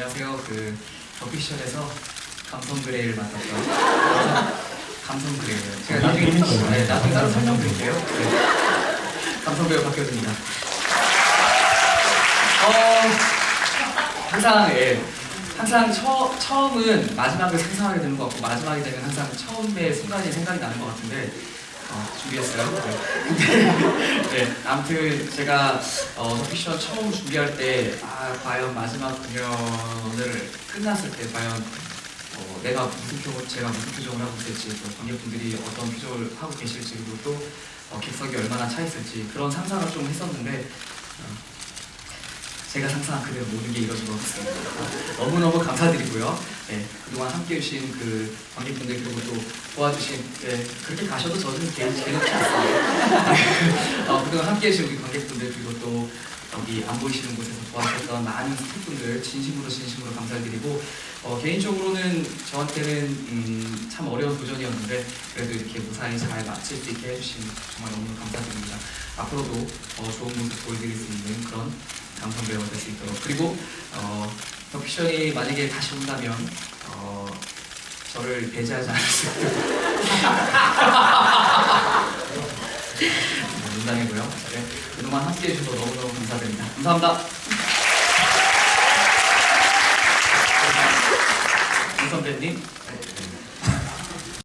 안녕하세요. 그 더피션에서 감성 그레이를 맡았던 감성 그레이예요. 제가 나중에 네, 나중에 따로 설명드릴게요. 네. 감성 배우 박효준입니다. 어, 항상 예, 항상 처, 처음은 마지막을 상상하게 되는 것 같고 마지막이 되면 항상 처음의 순간이 생각이 나는 것 같은데 어, 준비했어요. 네. 네, 아무튼 제가 어, 더피션 처음 준비할 때 아, 과연 마지막 공연을 끝났을 때 과연 어, 내가 무슨 표정, 제가 무슨 표정을 하고 있을지 또 관객분들이 어떤 표정을 하고 계실지 그리고 또 어, 객석이 얼마나 차 있을지 그런 상상을 좀 했었는데 어, 제가 상상한 그대로 모든 게 이루어진 것 같습니다. 너무너무 감사드리고요. 네, 그동안 함께 해주신 그 관객분들 그리고 또 도와주신 네, 그렇게 가셔도 저는 개인 개놓지 않습니다. 어, 그동안 함께 해주신 우리 관객분들 그리고 또 여기 안 보이시는 곳에서 도와주셨던 많은 스태프분들 진심으로 진심으로 감사드리고 어, 개인적으로는 저한테는 음, 참 어려운 도전이었는데 그래도 이렇게 무사히 잘 마칠 수 있게 해주신 정말 너무 감사드립니다. 앞으로도 어, 좋은 모습 보여드릴 수 있는 그런 감성 배우가 될 수 있도록 그리고 어, 더피션이 만약에 다시 온다면 어, 저를 배제하지 않을 수 있도록 네, 농담이고요. 네, 그동안 함께해 주셔서 너무너무 감사드립니다. 감사합니다. 김 선배님. 네.